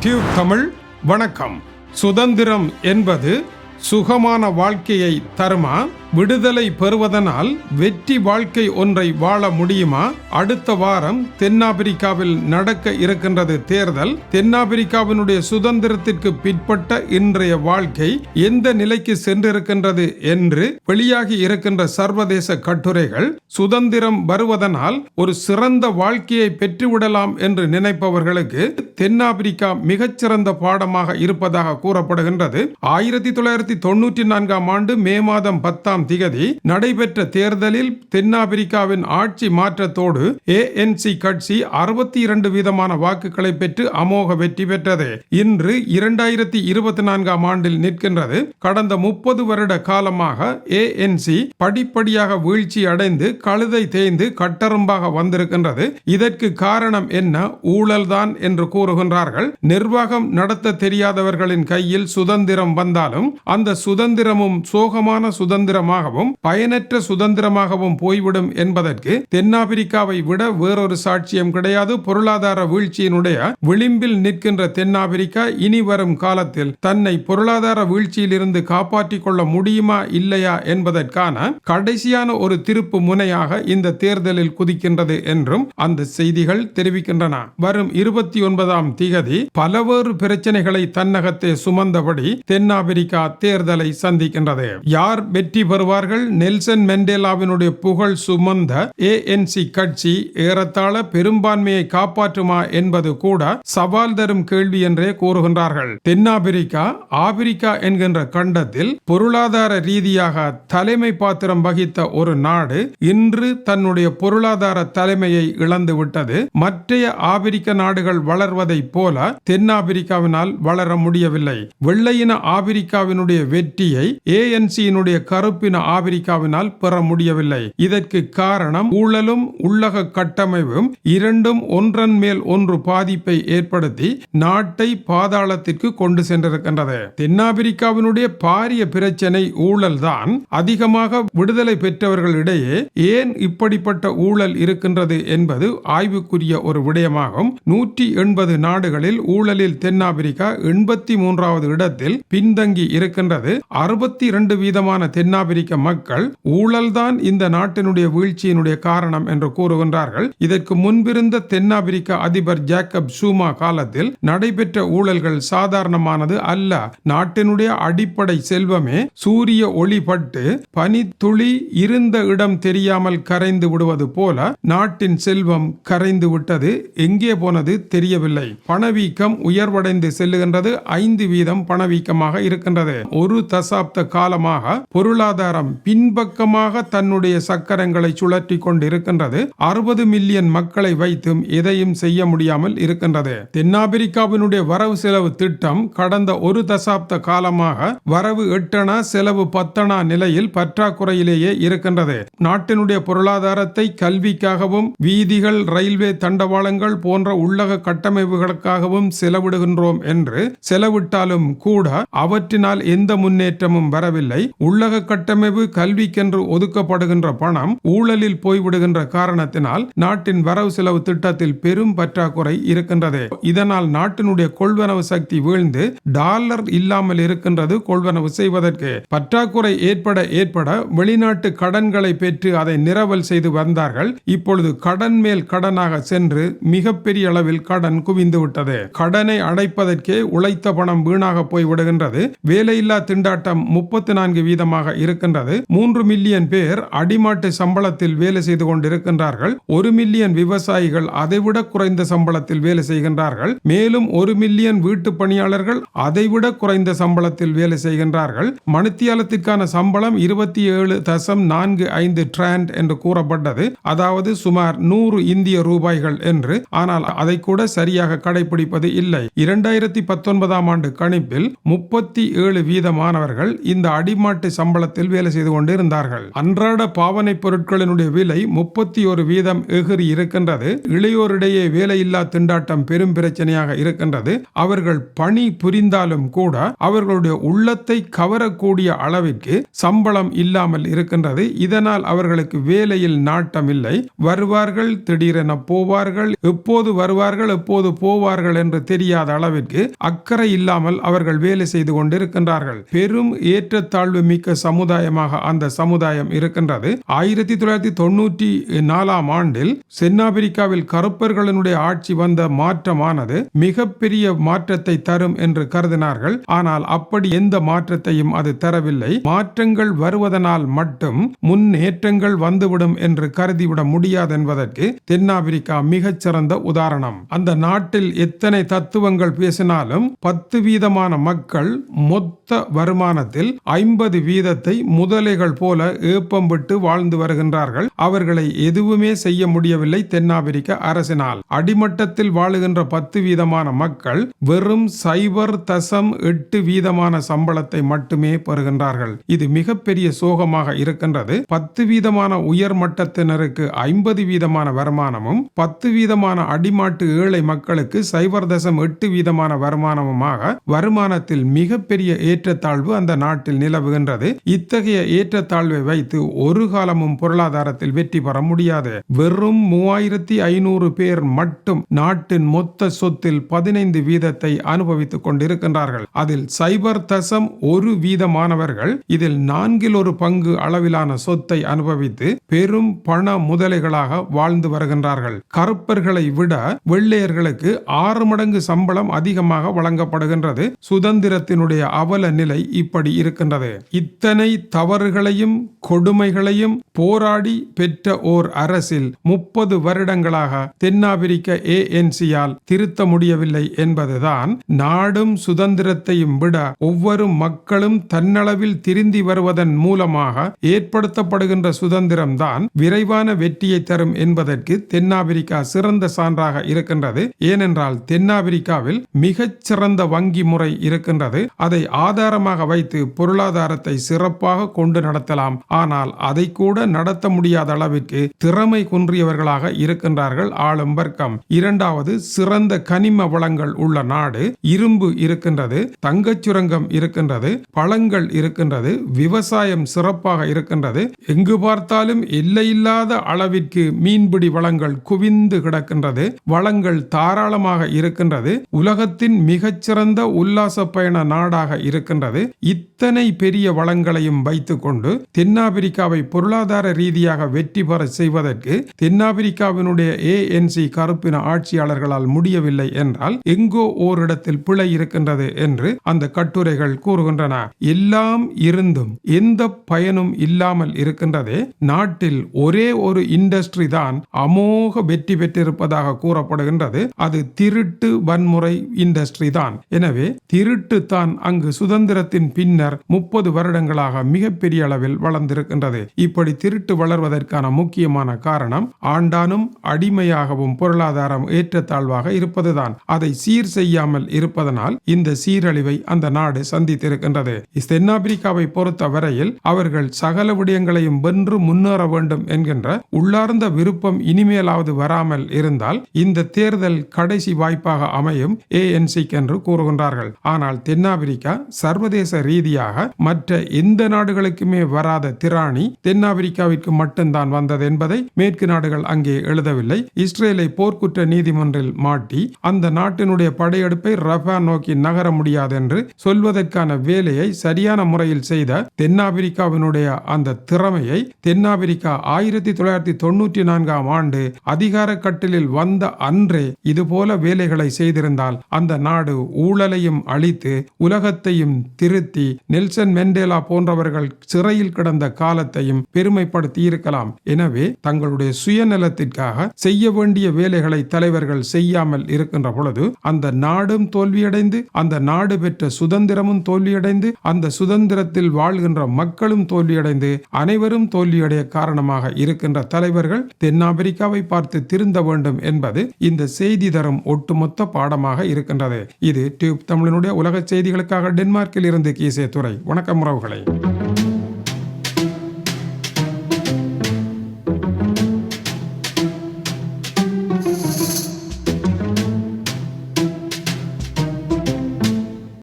Tube Tamil வணக்கம். சுதந்திரம் என்பது சுகமான வாழ்க்கையை தருமா? விடுதலை பெறுவதனால் வெற்றி வாழ்க்கை ஒன்றை வாழ முடியுமா? அடுத்த வாரம் தென்னாப்பிரிக்காவில் நடக்க இருக்கின்றது தேர்தல். தென்னாப்பிரிக்காவினுடைய சுதந்திரத்திற்கு பிற்பட்ட இன்றைய வாழ்க்கை எந்த நிலைக்கு சென்றிருக்கின்றது என்று வெளியாகி இருக்கின்ற சர்வதேச கட்டுரைகள் சுதந்திரம் வருவதனால் ஒரு சிறந்த வாழ்க்கையை பெற்றுவிடலாம் என்று நினைப்பவர்களுக்கு தென்னாப்பிரிக்கா மிகச்சிறந்த பாடமாக இருப்பதாக கூறப்படுகின்றது. ஆயிரத்தி தொள்ளாயிரத்தி தொண்ணூற்றி நான்காம் ஆண்டு மே மாதம் பத்தாம் திகதி நடைபெற்ற தேர்தலில் தென்னாப்பிரிக்காவின் ஆட்சி மாற்றத்தோடு ஏஎன்சி கட்சி அறுபத்தி இரண்டு வீதமான வாக்குகளை பெற்று அமோக வெற்றி பெற்றது. இன்று இரண்டாயிரத்தி இருபத்தி நான்காம் ஆண்டில் நிற்கின்றது. கடந்த முப்பது வருட காலமாக ஏஎன்சி படிப்படியாக வீழ்ச்சி அடைந்து கழுதை தேய்ந்து கட்டரும்பாக வந்திருக்கின்றது. இதற்கு காரணம் என்ன? ஊழல்தான் என்று கூறுகின்றார்கள். நிர்வாகம் நடத்த தெரியாதவர்களின் கையில் சுதந்திரம் வந்தாலும் அந்த சுதந்திரமும் சோகமான சுதந்திரம் சுதந்திரமாகவும் பயனற்ற சுதந்திரமாகவும் போய்விடும் என்பதற்கு தென்னாப்பிரிக்காவை விட வேறொரு சாட்சியம் கிடையாது. பொருளாதார வீழ்ச்சியினுடைய விளிம்பில் நிற்கின்ற தென்னாப்பிரிக்கா இனி வரும் காலத்தில் தன்னை பொருளாதார வீழ்ச்சியிலிருந்து காப்பாற்றிக் கொள்ள முடியுமா இல்லையா என்பதற்கான கடைசியான ஒரு திருப்பு முனையாக இந்த தேர்தலில் குதிக்கின்றது என்றும் அந்த செய்திகள் தெரிவிக்கின்றன. வரும் இருபத்தி ஒன்பதாம் திகதி பலவேறு பிரச்சனைகளை தன்னகத்தே சுமந்தபடி தென்னாப்பிரிக்கா தேர்தலை சந்திக்கின்றது. யார் வெற்றி பெறுவார்கள் நெல்சன் மெண்டேலாவினுடைய புகழ் சுமந்த ஏஎன்சி கட்சி ஏறத்தாழ பெரும்பான்மையை காப்பாற்றுமா என்பது கூட சவால் தரும் கேள்வி என்றே கூறுகின்றார்கள். தென்னாப்பிரிக்கா ஆப்பிரிக்கா என்கின்ற கண்டத்தில் பொருளாதார ரீதியாக தலைமை பாத்திரம் வகித்த ஒரு நாடு இன்று தன்னுடைய பொருளாதார தலைமையை இழந்துவிட்டது மற்றைய ஆப்பிரிக்க நாடுகள் வளர்வதைப் போல தென்னாப்பிரிக்காவினால் வளர முடியவில்லை. வெள்ளையின ஆப்பிரிக்காவினுடைய வெற்றியை ஏஎன்சியினுடைய கருப்பு கருப்பின ஆப்பிரிக்காவினால் பெற முடியவில்லை இதற்கு காரணம் ஊழலும் உள்ளக கட்டமைப்பும் இரண்டும் ஒன்றன் மேல் ஒன்று பாதிப்பை ஏற்படுத்தி நாட்டை பாதாளத்திற்கு கொண்டு சென்றிருக்கின்றது. தென்னாப்பிரிக்காவினுடைய பாரிய பிரச்சனை ஊழல்தான். அதிகமாக விடுதலை பெற்றவர்களிடையே ஏன் இப்படிப்பட்ட ஊழல் இருக்கின்றது என்பது ஆய்வுக்குரிய ஒரு விடயமாகும். நூற்றி எண்பது நாடுகளில் ஊழலில் தென்னாப்பிரிக்கா எண்பத்தி மூன்றாவது இடத்தில் பின்தங்கி இருக்கின்றது. அறுபத்தி இரண்டு வீதமான தென்னாப்பிரிக்க அமெரிக்க மக்கள் ஊழல்தான் இந்த நாட்டினுடைய வீழ்ச்சியினுடைய காரணம் என்று கூறுகின்றார்கள். இதற்கு முன்பிருந்த தென்னாப்பிரிக்க அதிபர் ஜேக்கப் சூமா காலத்தில் நடைபெற்ற ஊழல்கள் சாதாரணமானது அல்ல. நாட்டினுடைய அடிப்படை செல்வமே சூரிய ஒளிபட்டு பனித்துளி இருந்த இடம் தெரியாமல் கரைந்து விடுவது போல நாட்டின் செல்வம் கரைந்து விட்டது. எங்கே போனது தெரியவில்லை. பணவீக்கம் உயர்வடைந்து செல்லுகின்றது. ஐந்து வீதம் பணவீக்கமாக இருக்கின்றது. ஒரு தசாப்த காலமாக பொருளாதார பொருளாதாரம் பின்பக்கமாக தன்னுடைய சக்கரங்களை சுழற்றி கொண்டிருக்கின்றது. அறுபது மில்லியன் மக்களை வைத்தும் எதையும் செய்ய முடியாமல் இருக்கின்றது. தென்னாப்பிரிக்காவினுடைய வரவு செலவு திட்டம் கடந்த ஒரு தசாப்த காலமாக வரவு எட்டணா செலவு பத்தணா நிலையில் பற்றாக்குறையிலேயே இருக்கின்றது. நாட்டினுடைய பொருளாதாரத்தை கல்விக்காகவும் வீதிகள் ரயில்வே தண்டவாளங்கள் போன்ற உள்ளக கட்டமைப்புகளுக்காகவும் செலவிடுகின்றோம் என்று செலவிட்டாலும் கூட அவற்றினால் எந்த முன்னேற்றமும் வரவில்லை. உள்ளக கட்டமைப்பு கல்விக்கென்று ஒதுக்கப்படுகின்ற பணம் ஊழலில் போய்விடுகின்ற காரணத்தினால் நாட்டின் வரவு செலவு திட்டத்தில் பெரும் பற்றாக்குறை இருக்கின்றது. இதனால் நாட்டினுடைய கொள்வனவு சக்தி வீழ்ந்து டாலர் இல்லாமல் இருக்கின்றது கொள்வனவு செய்வதற்கு. பற்றாக்குறை ஏற்பட ஏற்பட வெளிநாட்டு கடன்களை பெற்று அதை நிரவல் செய்து வந்தார்கள். இப்பொழுது கடன் மேல் கடனாக சென்று மிகப்பெரிய அளவில் கடன் குவிந்து விட்டது. கடனை அடைப்பதற்கே உழைத்த பணம் வீணாக போய்விடுகின்றது. வேலையில்லா திண்டாட்டம் முப்பத்தி நான்கு வீதமாக இருக்கின்றது. இருக்கின்றது. மூன்று மில்லியன் பேர் அடிமாட்டு சம்பளத்தில் வேலை செய்து கொண்டிருக்கின்றார்கள். ஒரு மில்லியன் விவசாயிகள் அதைவிட குறைந்த சம்பளத்தில் வேலை செய்கின்றார்கள். மேலும் ஒரு மில்லியன் வீட்டு பணியாளர்கள் அதைவிட குறைந்த சம்பளத்தில் வேலை செய்கின்றார்கள். மணித்தியாலத்திற்கான சம்பளம் இருபத்தி ஏழு தசம் நான்கு ஐந்து டிராண்ட் என்று கூறப்பட்டது. அதாவது சுமார் நூறு இந்திய ரூபாய்கள் என்று. ஆனால் அதை கூட சரியாக கடைபிடிப்பது இல்லை. இரண்டாயிரத்தி பத்தொன்பதாம் ஆண்டு கணிப்பில் முப்பத்தி ஏழு வீதமானவர்கள் இந்த அடிமாட்டு சம்பளத்தில் வேலை செய்து கொண்டிருந்தார்கள். அன்றாட பாவனை பொருட்களினுடைய விலை முப்பத்தி ஒரு வீதம் எகிரி இருக்கின்றது. இளையோரிடையே வேலையில்லா திண்டாட்டம் பெரும் பிரச்சனையாக இருக்கின்றது. அவர்கள் பணி புரிந்தாலும் கூட அவர்களுடைய உள்ளத்தை கவரக்கூடிய அளவிற்கு சம்பளம் இல்லாமல் இருக்கின்றது. இதனால் அவர்களுக்கு வேலையில் நாட்டம் இல்லை. வருவார்கள் திடீரென போவார்கள். எப்போது வருவார்கள் எப்போது போவார்கள் என்று தெரியாத அளவிற்கு அக்கறை இல்லாமல் அவர்கள் வேலை செய்து கொண்டிருக்கின்றார்கள். பெரும் ஏற்றத்தாழ்வு மிக்க சமுதாயமாக அந்த சமுதாயம் இருக்கின்றது. ஆயிரத்தி தொள்ளாயிரத்தி தொண்ணூற்றி நாலாம் ஆண்டில் தென்னாப்பிரிக்காவில் கருப்பர்களினுடைய ஆட்சி வந்த மாற்றமானது மிகப்பெரிய மாற்றத்தை தரும் என்று கருதினார்கள். ஆனால் அப்படி எந்த மாற்றத்தையும் அது தரவில்லை. மாற்றங்கள் வருவதனால் மட்டும் முன்னேற்றங்கள் வந்துவிடும் என்று கருதிவிட முடியாது என்பதற்கு தென்னாப்பிரிக்கா மிகச்சிறந்த உதாரணம். அந்த நாட்டில் எத்தனை தத்துவங்கள் பேசினாலும் பத்து வீதமான மக்கள் மொத்த வருமானத்தில் ஐம்பது வீதத்தை முதலைகள் போல ஏப்பம் விட்டு வாழ்ந்து வருகின்றார்கள். அவர்களை எதுவுமே செய்ய முடியவில்லை தென்னாப்பிரிக்க அரசினால். அடிமட்டத்தில் வாழுகின்ற பத்து வீதமான மக்கள் வெறும் சைபர் தசம் எட்டு வீதமான சம்பளத்தை மட்டுமே பெறுகின்றார்கள். இது மிகப்பெரிய சோகமாக இருக்கின்றது. பத்து வீதமான உயர் மட்டத்தினருக்கு ஐம்பது வீதமான வருமானமும் பத்து வீதமான அடிமாட்டு ஏழை மக்களுக்கு சைபர் தசம் எட்டு வீதமான வருமானமுமாக வருமானத்தில் மிகப்பெரிய ஏற்றத்தாழ்வு அந்த நாட்டில் நிலவுகின்றது. இத்தகைய ஏற்றத்தாழ்வை வைத்து ஒரு காலமும் பொருளாதாரத்தில் வெற்றி பெற முடியாது. வெறும் மூவாயிரத்தி ஐநூறு பேர் மட்டும் நாட்டின் மொத்த சொத்தில் பதினைந்து வீதத்தை அனுபவித்துக் கொண்டிருக்கின்றார்கள். அதில் சைபர் தசம் ஒரு வீதமானவர்கள் இதில் நான்கில் ஒரு பங்கு அளவிலான சொத்தை அனுபவித்து பெரும் பண முதலைகளாக வாழ்ந்து வருகின்றார்கள். கருப்பர்களை விட வெள்ளையர்களுக்கு ஆறு மடங்கு சம்பளம் அதிகமாக வழங்கப்படுகின்றது. சுதந்திரத்தினுடைய அவல நிலை இப்படி இருக்கின்றது. இத்தனை தவறுகளையும் கொடுமைகளையும் போராடி பெற்ற ஓர் அரசில் முப்பது வருடங்களாக தென்னாப்பிரிக்க ஏஎன்சியால் திருத்த முடியவில்லை என்பதுதான் நாடும் சுதந்திரத்தையும் விட ஒவ்வொரு மக்களும் தன்னளவில் திருந்தி வருவதன் மூலமாக ஏற்படுத்தப்படுகின்ற சுதந்திரம்தான் விரைவான வெற்றியை தரும் என்பதற்கு தென்னாப்பிரிக்கா சிறந்த சான்றாக இருக்கின்றது. ஏனென்றால் தென்னாப்பிரிக்காவில் மிகச் சிறந்த வங்கி முறை இருக்கின்றது. அதை ஆதாரமாக வைத்து பொருளாதாரத்தை சிறப்பாக சிறப்பாக கொண்டு நடத்தலாம். ஆனால் அதை கூட நடத்த முடியாத அளவிற்கு திறமை குன்றியவர்களாக இருக்கின்றார்கள் ஆளும் வர்க்கம். இரண்டாவது சிறந்த கனிம வளங்கள் உள்ள நாடு இரும்பு இருக்கின்றது தங்கச் சுரங்கம் இருக்கின்றது பழங்கள் இருக்கின்றது விவசாயம் சிறப்பாக இருக்கின்றது. எங்கு பார்த்தாலும் எல்லையில்லாத அளவிற்கு மீன்பிடி வளங்கள் குவிந்து கிடக்கின்றது வளங்கள் தாராளமாக இருக்கின்றது உலகத்தின் மிகச்சிறந்த உல்லாச பயண நாடாக இருக்கின்றது. இத்தனை பெரிய வளங்களையும் வைத்துக்கொண்டு தென்னாப்பிரிக்காவை பொருளாதார ரீதியாக வெற்றி பெற செய்வதற்கு தென்னாப்பிரிக்காவினுடைய ஏஎன்சி கருப்பின ஆட்சியாளர்களால் முடியவில்லை என்றால் எங்கோ ஓரிடத்தில் பிழை இருக்கின்றது என்று அந்த கட்டுரைகள் கூறுகின்றன. எல்லாம் இருந்தும் எந்த பயனும் இல்லாமல் இருக்கின்றதே. நாட்டில் ஒரே ஒரு இண்டஸ்ட்ரி தான் அமோக வெற்றி பெற்றிருப்பதாக கூறப்படுகின்றது. அது திருட்டு வன்முறை இண்டஸ்ட்ரி தான். எனவே திருட்டு தான் அங்கு சுதந்திரத்தின் பின்னர் முப்பது வருடங்களாக மிகப்பெரிய அளவில் வளர்ந்திருக்கின்றது. இப்படி திருட்டு வளர்வதற்கான முக்கியமான காரணம் ஆண்டானும் அடிமையாகவும் பொருளாதாரம் ஏற்றத்தாழ்வாக இருப்பதுதான். அதை சீர் செய்யாமல் இருப்பதனால் இந்த சீரழிவை அந்த நாடு சந்தித்திருக்கின்றது. தென்னாப்பிரிக்காவை பொறுத்த வரையில் அவர்கள் சகல விடயங்களையும் வென்று முன்னேற வேண்டும் என்கின்ற உள்ளார்ந்த விருப்பம் இனிமேலாவது வராமல் இருந்தால் இந்த தேர்தல் கடைசி வாய்ப்பாக அமையும் ஏஎன்சிக்கு என்று கூறுகின்றார்கள். ஆனால் தென்னாப்பிரிக்கா சர்வதேச ரீதியாக மற்ற எந்த நாடு நாடுகளுக்குமே வராத திராணி தென்னாப்பிரிக்காவிற்கு மட்டும்தான் வந்தது என்பதை மேற்கு நாடுகள் அங்கே எழுதவில்லை. இஸ்ரேலை போர்க்குற்ற நீதிமன்றில் மாட்டி அந்த நாட்டினுடைய படையெடுப்பை ரஃபா நோக்கி நகர முடியாது என்று சொல்வதற்கான வேலையை சரியான முறையில் செய்த தென்னாப்பிரிக்காவினுடைய அந்த திறமையை தென்னாப்பிரிக்கா ஆயிரத்தி தொள்ளாயிரத்தி தொண்ணூற்றி நான்காம் ஆண்டு அதிகார கட்டிலில் வந்த அன்றே இதுபோல வேலைகளை செய்திருந்தால் அந்த நாடு ஊழலையும் அழித்து உலகத்தையும் திருத்தி நெல்சன் மெண்டேலா போன்றவர்கள் சிறையில் கிடந்த காலத்தையும் பெருமைப்படுத்தி இருக்கலாம் எனவே தங்களுடைய சுயநலத்திற்காக செய்ய வேண்டிய வேலைகளை தலைவர்கள் செய்யாமல் இருக்கின்ற பொழுது அந்த நாடும் தோல்வியடைந்து அந்த நாடு பெற்ற சுதந்திரமும் தோல்வியடைந்து அந்த சுதந்திரத்தில் வாழ்கின்ற மக்களும் தோல்வியடைந்து அனைவரும் தோல்வியடைய காரணமாக இருக்கின்ற தலைவர்கள் தென்னாப்பிரிக்காவை பார்த்து திருந்த வேண்டும் என்பது இந்த செய்தி தரும் ஒட்டுமொத்த பாடமாக இருக்கின்றது. இது டியூப் தமிழனுடைய உலக செய்திகளுக்காக டென்மார்க்கில் இருந்து கீசே துறை வணக்கம் உறவுகளை.